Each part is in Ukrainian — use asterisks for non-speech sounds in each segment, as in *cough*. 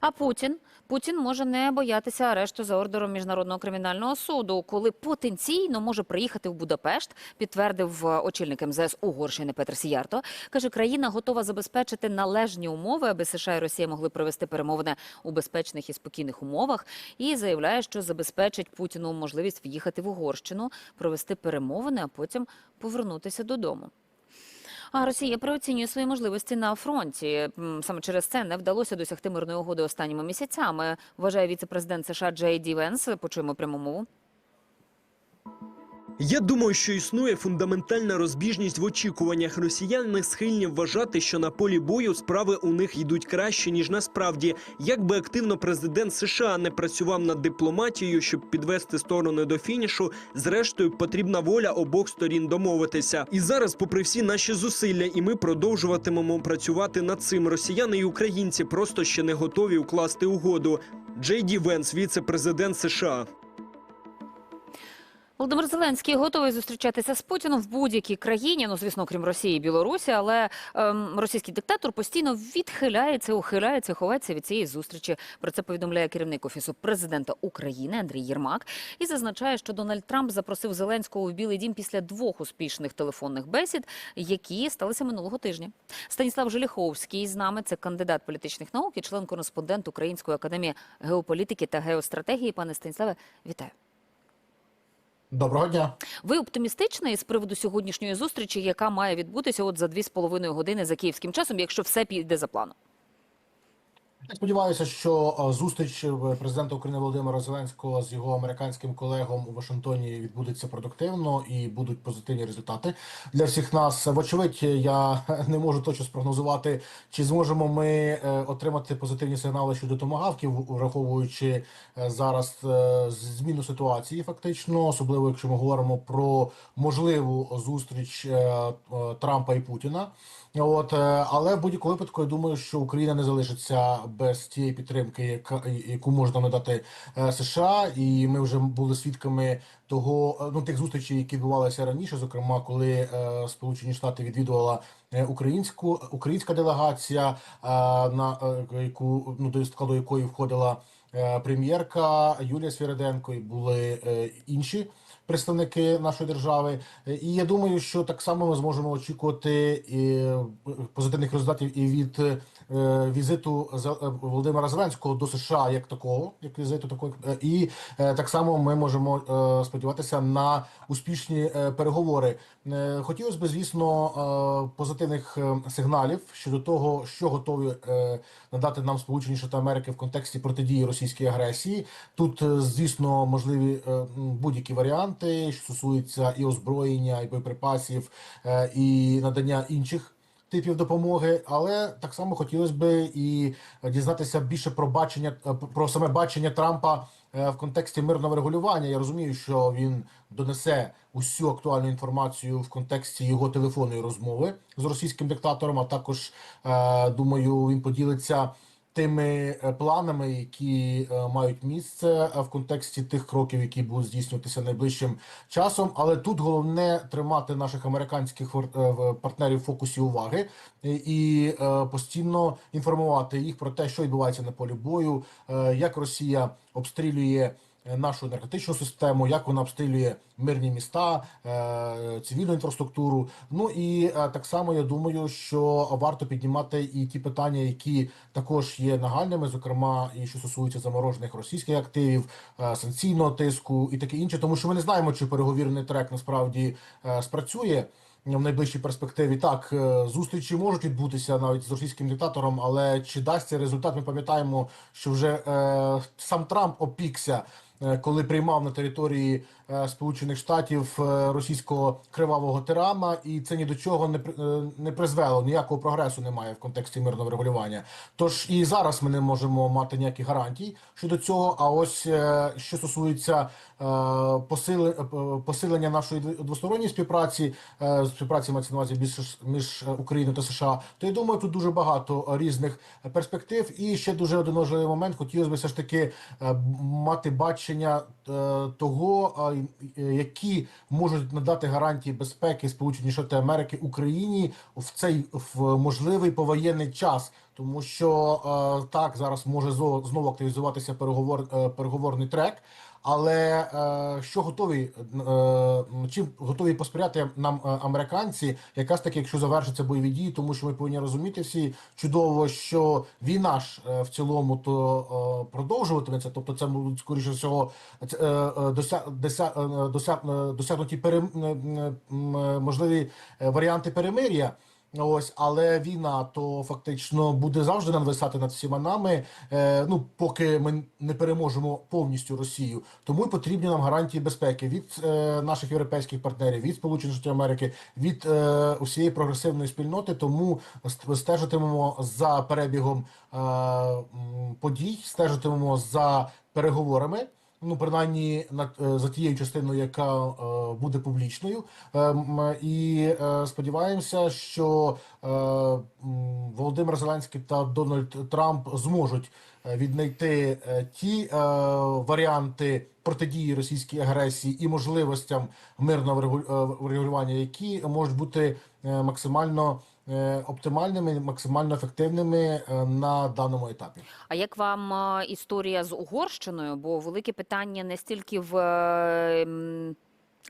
А Путін Путін може не боятися арешту за ордером міжнародного кримінального суду, коли потенційно може приїхати в Будапешт, підтвердив е, очільник МЗС Угорщини Петр Сіярто. каже, країна готова забезпечити належні умови, аби США і Росія могли провести перемовини у безпечних і спокійних умовах. І заявляє, що забезпечить Путіну можливість в'їхати в Угорщину, провести перемовини, а потім повернутися додому. А Росія переоцінює свої можливості на фронті. Саме через це не вдалося досягти мирної угоди останніми місяцями. Вважає віце-президент США Джей Ді Венс. Почуємо пряму мову. Я думаю, що існує фундаментальна розбіжність в очікуваннях. Росіяни схильні вважати, що на полі бою справи у них йдуть краще ніж насправді. Як би активно президент США не працював над дипломатією, щоб підвести сторони до фінішу, зрештою потрібна воля обох сторін домовитися. І зараз, попри всі наші зусилля, і ми продовжуватимемо працювати над цим. Росіяни і українці просто ще не готові укласти угоду. Джей Ді Венс, віце-президент США. Володимир Зеленський готовий зустрічатися з Путіном в будь-якій країні, ну звісно, крім Росії і Білорусі, але ем, російський диктатор постійно відхиляється, ухиляється, ховається від цієї зустрічі. Про це повідомляє керівник офісу президента України Андрій Єрмак і зазначає, що Дональд Трамп запросив Зеленського в Білий Дім після двох успішних телефонних бесід, які сталися минулого тижня. Станіслав Желіховський з нами це кандидат політичних наук і член-кореспондент Української академії геополітики та геостратегії. Пане Станіславе, вітаю. Доброго дня. Ви оптимістичний з приводу сьогоднішньої зустрічі, яка має відбутися от за дві з половиною години за київським часом, якщо все піде за планом? Я сподіваюся, що е, зустріч е, президента України Володимира Зеленського з його американським колегом у Вашингтоні відбудеться продуктивно і будуть позитивні результати для всіх нас. Вочевидь, я *laughs* не можу точно спрогнозувати, чи зможемо ми е, отримати позитивні сигнали щодо томагавків, враховуючи зараз зміну ситуації, фактично, особливо якщо ми говоримо про можливу зустріч Трампа і Путіна. От, е, але в будь-якому випадку я думаю, що Україна не залишиться без тієї підтримки, яка яку можна надати е, США, і ми вже були свідками того, е, ну тих зустрічей, які відбувалися раніше, зокрема, коли Сполучені Штати відвідувала українську українська делегація, на яку ну до складу якої входила прем'єрка Юлія Свіриденко, і були інші представники нашої держави. Е, І я думаю, що так само ми зможемо очікувати і позитивних результатів і від е, візиту е, Володимира Зеленського до США як такого, як візиту такого, Е, і е, так само ми можемо е, сподіватися на успішні е, переговори. Е, Хотілося б, звісно, е, позитивних е, сигналів щодо того, що готові е, надати нам Сполучені Штати Америки в контексті протидії російській агресії. Тут, е, звісно, можливі е, будь-які варіанти, що стосуються і озброєння, і боєприпасів, е, і надання інших. Типів допомоги, але так само хотілося б і дізнатися більше про бачення е, про саме бачення Трампа е, в контексті мирного регулювання. Я розумію, що він донесе усю актуальну інформацію в контексті його телефонної розмови з російським диктатором. А також думаю, він поділиться тими е, планами, які е, мають місце е, в контексті тих кроків, які будуть здійснюватися найближчим часом. Але тут головне тримати наших американських партнерів в фокусі уваги і, постійно інформувати їх про те, що відбувається на полі бою, як Росія обстрілює. Е, Нашу енергетичну систему, як вона обстрілює мирні міста, е, цивільну інфраструктуру. Ну і е, так само я думаю, що варто піднімати і ті питання, які також є нагальними, зокрема, і що стосуються заморожених російських активів, санкційного тиску і таке інше, тому що ми не знаємо, чи переговірний трек насправді спрацює. В найближчій перспективі так зустрічі можуть відбутися навіть з російським диктатором, але чи дасть цей результат? Ми пам'ятаємо, що вже е, сам Трамп опікся, коли приймав на території е, Сполучених Штатів е, російського кривавого тирана, і це ні до чого не е, не призвело. Ніякого прогресу немає в контексті мирного регулювання. Тож і зараз ми не можемо мати ніяких гарантій щодо цього. А ось е, що стосується е, е, посилення нашої двосторонньої співпраці, е, співпраці мається на увазі між, між е, Україною та США, то я думаю, тут дуже багато різних перспектив. І ще дуже один важливий момент. Хотілося б все ж таки е, мати бачення е, того, е, які можуть надати гарантії безпеки Сполучені Штати Америки Україні в цей в можливий повоєнний час. тому що е, так зараз може знову активізуватися переговор, е, переговорний трек. Але е, що готові е, чим готові посприяти нам е, американці, якраз таки, якщо завершаться бойові дії, тому що ми повинні розуміти всі чудово, що війна ж в цілому то продовжуватиметься, тобто це будуть скоріше всього дося, дося, дося, досягнуті е, м, можливі варіанти перемир'я. Ось, але війна то фактично буде завжди надвисати над всіма нами. Е, ну поки ми не переможемо повністю Росію. Тому й потрібні нам гарантії безпеки від е, наших європейських партнерів, від Сполучених Штатів Америки, від е, усієї прогресивної спільноти. Тому ст- стежитимемо за перебігом е, подій, стежитимемо за переговорами. Ну, принаймні на е, за тією частиною, яка е, буде публічною, Е, і е, сподіваємося, що Володимир Зеленський та Дональд Трамп зможуть віднайти ті варіанти протидії російській агресії і можливостям мирного врегулювання, які можуть бути максимально оптимальними, максимально ефективними е, на даному етапі. А як вам е, історія з Угорщиною? Бо велике питання не стільки в е, м,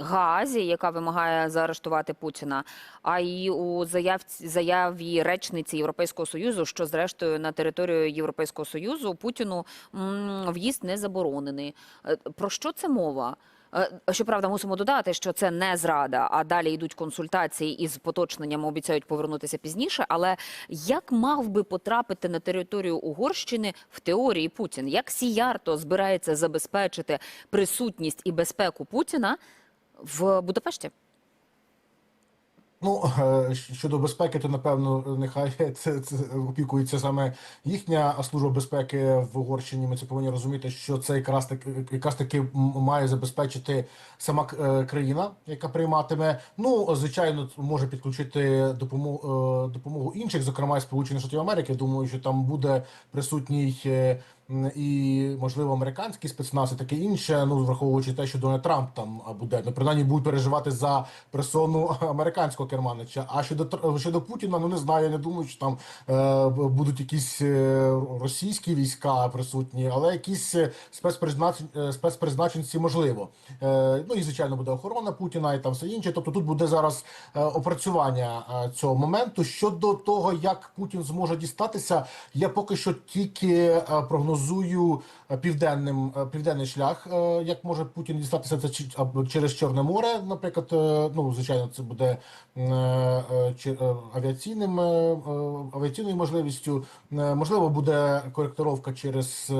Гаазі, яка вимагає заарештувати Путіна, а й у заявці заяві речниці Європейського союзу, що зрештою на територію Європейського союзу Путіну м, в'їзд не заборонений. Е, Про що це мова? Е, Щоправда, мусимо додати, що це не зрада, а далі йдуть консультації із поточненням, обіцяють повернутися пізніше. Але як мав би потрапити на територію Угорщини в теорії Путін? Як Сіярто збирається забезпечити присутність і безпеку Путіна в Будапешті? Ну е, щодо безпеки, то напевно нехай *laughs* це, це опікується саме їхня служба безпеки в Угорщині. Ми це повинні розуміти, що це якраз таки якраз таки має забезпечити сама е, країна, яка прийматиме. Ну звичайно, може підключити допомогу допомогу інших, зокрема Сполучених Штатів Америки. Думаю, що там буде присутній. І можливо американський спецназ і таке інше. Ну враховуючи те, що Дональд Трамп там буде ну принаймні будуть переживати за персону *laughs* американського керманича. А щодо щодо Путіна, ну не знаю. Я не думаю, що там е, будуть якісь е, російські війська присутні, але якісь е, е, спецпризначенці можливо. Е, ну і звичайно буде охорона Путіна і там все інше. Тобто тут буде зараз е, опрацювання цього моменту. Щодо того, як Путін зможе дістатися, я поки що тільки е, прогнозую е, південним е, південний шлях, е, як може Путін дістатися це через Чорне море, наприклад. Ну звичайно, це буде авіаційним авіаційною можливістю. Можливо, буде коректировка через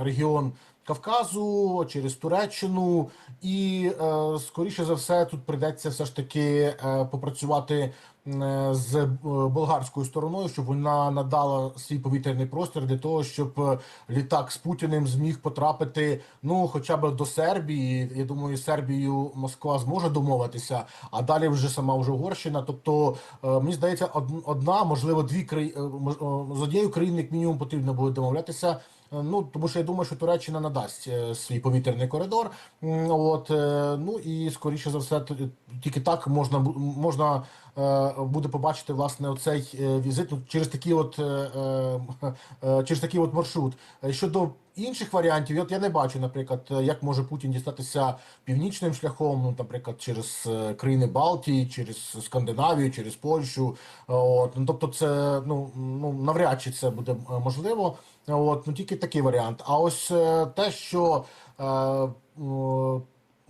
регіон. Кавказу через Туреччину, і скоріше за все тут прийдеться все ж таки попрацювати з е, болгарською стороною, щоб вона надала свій повітряний простір для того, щоб е, літак з Путіним зміг потрапити ну хоча б до Сербії. Я думаю, з Сербією Москва зможе домовитися, а далі вже сама вже Угорщина. Тобто е, мені здається, одна, можливо, дві країни з однією країною, як мінімум, потрібно буде домовлятися. Е, Ну тому що я думаю, що Туреччина надасть е, свій повітряний коридор. От е, ну і скоріше за все, тільки так можна можна буде побачити власне оцей візит ну, через такий от через такий от маршрут. Щодо інших варіантів, от я не бачу, наприклад, як може Путін дістатися північним шляхом, ну, наприклад, через країни Балтії, через Скандинавію, через Польщу. От ну тобто, це ну ну навряд чи це буде можливо. От ну тільки такий варіант. А ось е, те, що е, о,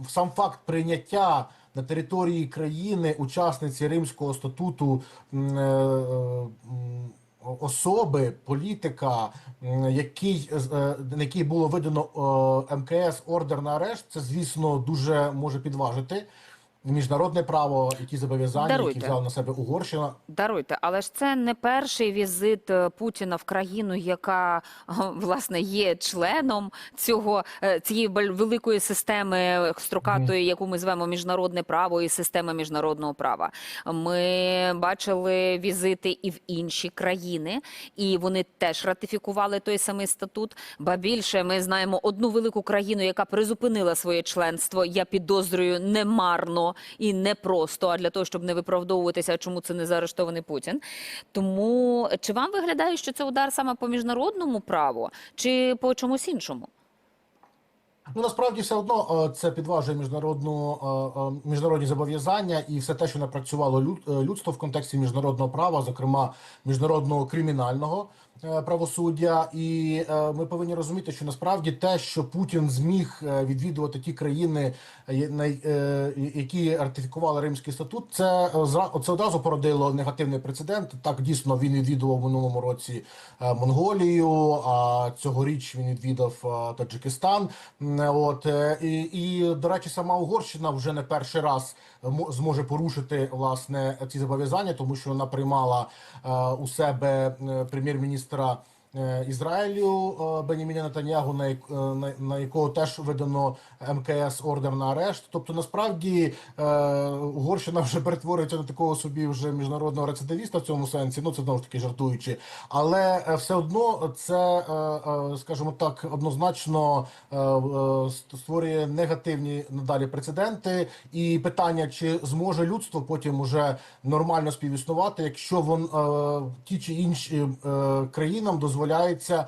сам факт прийняття на території країни учасниці Римського статуту е, особи, політика, який, е, на який було видано е, МКС ордер на арешт, це звісно дуже може підважити міжнародне право, які зобов'язання, Даруйте. які взяла на себе Угорщина. Даруйте, але ж це не перший візит е, Путіна в країну, яка е, власне є членом цього е, цієї великої системи строкатої, яку ми звемо міжнародне право і система міжнародного права. Ми бачили візити і в інші країни, і вони теж ратифікували той самий статут. Ба більше ми знаємо одну велику країну, яка призупинила своє членство. Я підозрюю немарно і не просто, а для того, щоб не виправдовуватися, чому це не заарештований Путін. Тому чи вам виглядає, що це удар саме по міжнародному праву, чи по чомусь іншому? Ну насправді все одно е, це підважує міжнародну е, е, міжнародні зобов'язання і все те, що напрацювало люд- людство в контексті міжнародного права, зокрема міжнародного кримінального правосуддя. І е, ми повинні розуміти, що насправді те, що Путін зміг е, відвідувати ті країни, е, е, які ратифікували Римський статут, це е, це одразу породило негативний прецедент. Так дійсно він відвідував минулому році е, Монголію. А цьогоріч він відвідав е, Таджикистан. От е, і, і до речі, сама Угорщина вже не перший раз мо- зможе порушити власне ці зобов'язання, тому що вона приймала е, у себе е, прем'єр-міністра. е, Ізраїлю е, Беніміна Нетаньягу, на, е, на, якого теж видано МКС ордер на арешт. Тобто, насправді е, Угорщина вже перетворюється на такого собі вже міжнародного рецидивіста в цьому сенсі. Ну це знову ж таки жартуючи, але е, все одно це, е, е, скажімо так, однозначно е, е, ст- створює негативні надалі прецеденти. І питання, чи зможе людство потім уже нормально співіснувати, якщо вон е, ті чи інші е, країнам дозволяється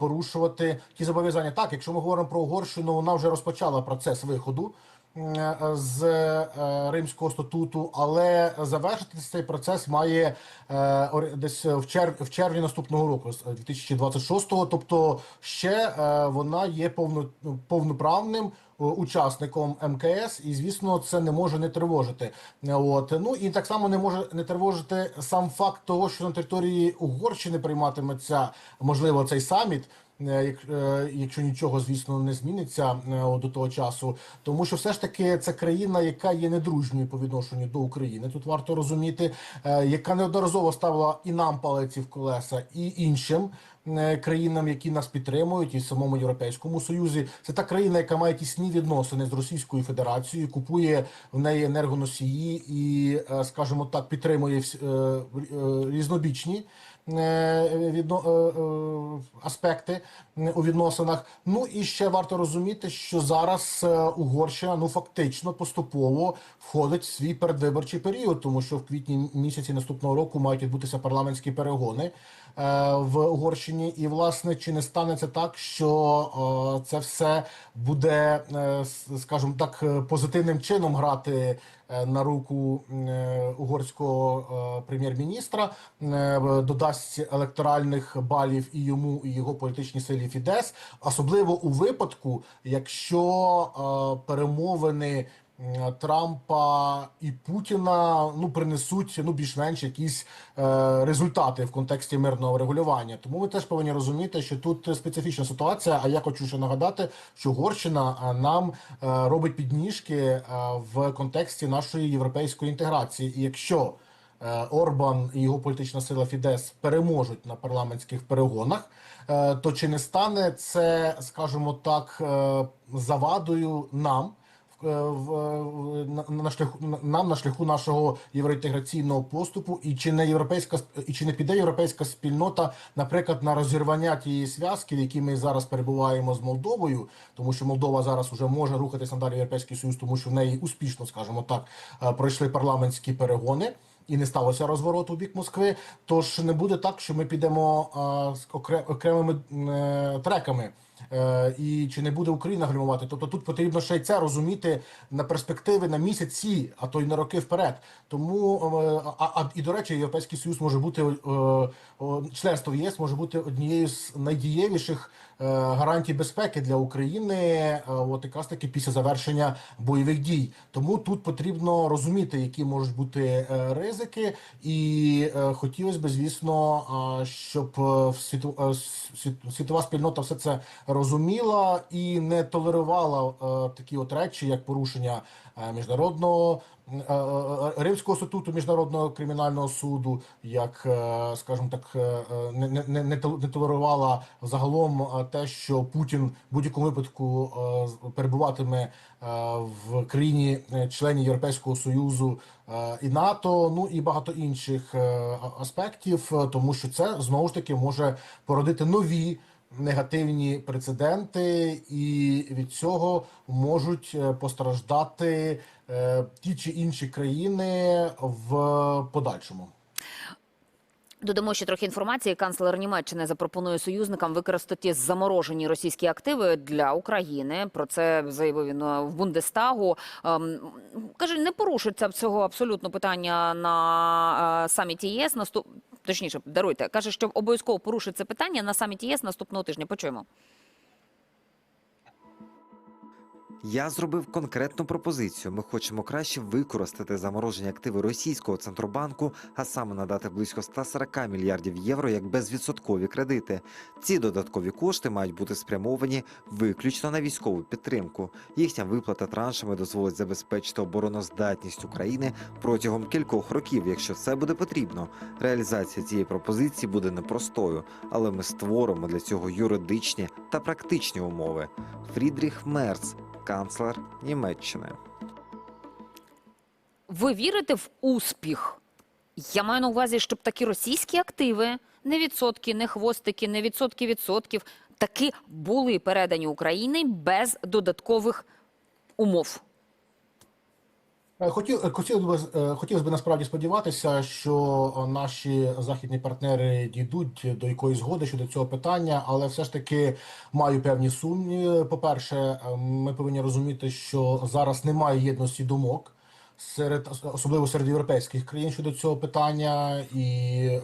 порушувати ті зобов'язання. Так, якщо ми говоримо про Угорщину, вона вже розпочала процес виходу з е, Римського статуту, але завершити цей процес має е, десь в чер- в червні наступного року, з 2026-го. Тобто ще е, вона є повно, повноправним е, учасником МКС, і звісно, це не може не тривожити. Е, От ну і так само не може не тривожити сам факт того, що на території Угорщини прийматиметься можливо цей саміт. Е, е, Якщо нічого, звісно, не зміниться е, до того часу, тому що все ж таки це країна, яка є недружньою по відношенню до України. Тут варто розуміти, яка неодноразово ставила і нам палиці в колеса, і іншим країнам, які нас підтримують, і в самому європейському союзі. Це та країна, яка має тісні відносини з Російською Федерацією, купує в неї енергоносії і, скажімо так, підтримує різнобічні. Е, відно, е, е, аспекти у відносинах. Ну і ще варто розуміти, що зараз Угорщина ну фактично поступово входить в свій передвиборчий період, тому що в квітні місяці наступного року мають відбутися парламентські перегони в Угорщині. І власне чи не станеться так, що е, це все буде, е, скажімо так, е, позитивним чином грати е, на руку е, угорського е, прем'єр-міністра, е, додасть електоральних балів і йому, і його політичній силі Фідес, особливо у випадку, якщо е, перемовини. Трампа і Путіна ну принесуть ну більш-менш якісь е, результати в контексті мирного врегулювання. Тому ми теж повинні розуміти, що тут специфічна ситуація. А я хочу ще нагадати, що Угорщина е, нам е, робить підніжки е, в контексті нашої європейської інтеграції. І якщо е, Орбан і його політична сила Фідес переможуть на парламентських перегонах, е, то чи не стане це, скажімо так, завадою нам? В- в- в- на, шляху нам на шляху нашого євроінтеграційного поступу, і чи не європейська і чи не піде європейська спільнота, наприклад, на розірвання тієї зв'язки, в якій ми зараз перебуваємо з Молдовою, тому що Молдова зараз уже може рухатися надалі в європейський союз, тому що в неї успішно, скажімо так, е, пройшли парламентські перегони. І не сталося розвороту бік Москви. Тож не буде так, що ми підемо а, з окре- окремими е, треками. Е, і чи не буде Україна гальмувати? Тобто тут потрібно ще й це розуміти на перспективи на місяці, а то й на роки вперед. Тому е, а, а і до речі, європейський союз може бути е, членство ЄС може бути однією з найдієвіших гарантій безпеки для України. От якраз таки після завершення бойових дій. Тому тут потрібно розуміти, які можуть бути ризики, і е, хотілося б, звісно, щоб світова спільнота все це розуміла і не толерувала е, такі от речі, як порушення е, міжнародного е, Римського статуту міжнародного кримінального суду, як, скажімо так, не, не, не, толерувала загалом те, що Путін в будь-якому випадку перебуватиме в країні е, члені Європейського союзу і НАТО, ну і багато інших аспектів, тому що це знову ж таки може породити нові. Негативні прецеденти, і від цього можуть е, постраждати е, ті чи інші країни в подальшому. Додамо ще трохи інформації. Канцлер Німеччини запропонує союзникам використати заморожені російські активи для України. Про це заявив він е, в Бундестагу. Ем, Каже, не порушиться цього абсолютно питання на е, саміті ЄС. Наступ... Точніше, даруйте. Каже, що обов'язково порушить це питання на саміті ЄС наступного тижня. Почуємо. Я зробив конкретну пропозицію. Ми хочемо краще використати заморожені активи російського центробанку, а саме надати близько 140 мільярдів євро як безвідсоткові кредити. Ці додаткові кошти мають бути спрямовані виключно на військову підтримку. Їхня виплата траншами дозволить забезпечити обороноздатність України протягом кількох років, якщо це буде потрібно. Реалізація цієї пропозиції буде непростою, але ми створимо для цього юридичні та практичні умови. Фрідріх Мерц, канцлер Німеччини. Ви вірите в успіх? Я маю на увазі, щоб такі російські активи, не відсотки, не хвостики, не відсотки відсотків, таки були передані Україні без додаткових умов. Хотів, хотів би, е, хотілося б насправді сподіватися, що е, наші західні партнери дійдуть до якоїсь згоди щодо цього питання, але все ж таки маю певні сумніви. По-перше, е, ми повинні розуміти, що зараз немає єдності думок серед особливо серед європейських країн щодо цього питання, і е,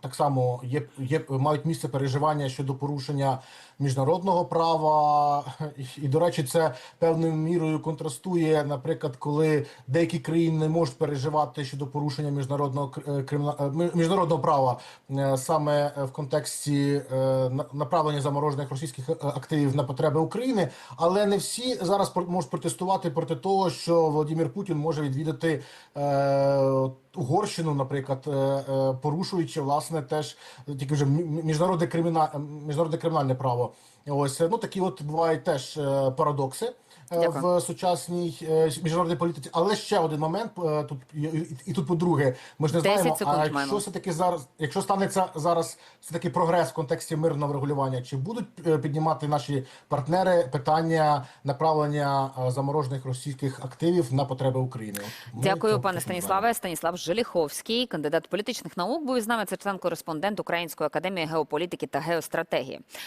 так само є, є мають місце переживання щодо порушення міжнародного права. І, і до речі, це певною мірою контрастує, наприклад, коли деякі країни не можуть переживати щодо порушення міжнародного е, криміна... е, міжнародного права е, саме в контексті е, на- направлення заморожених російських активів на потреби України, але не всі зараз можуть протестувати проти того, що Володимир Путін може відвідати е, Угорщину, наприклад, е, е, порушуючи власне теж тільки вже мі- міжнародне кримінальне міжнародне кримінальне право. Ось ну такі от бувають теж е, парадокси. Е, Дякую. В сучасній е, міжнародній політиці, але ще один момент е, тут і, тут, по-друге, ми ж не 10 знаємо, секунд а якщо все таки зараз, якщо станеться зараз все таки прогрес в контексті мирного врегулювання, чи будуть піднімати наші партнери питання направлення заморожених російських активів на потреби України? Ми Дякую, пане. Станіславе. Станіслав Желіховський, кандидат політичних наук, був із нами. Це член-кореспондент Української академії геополітики та геостратегії.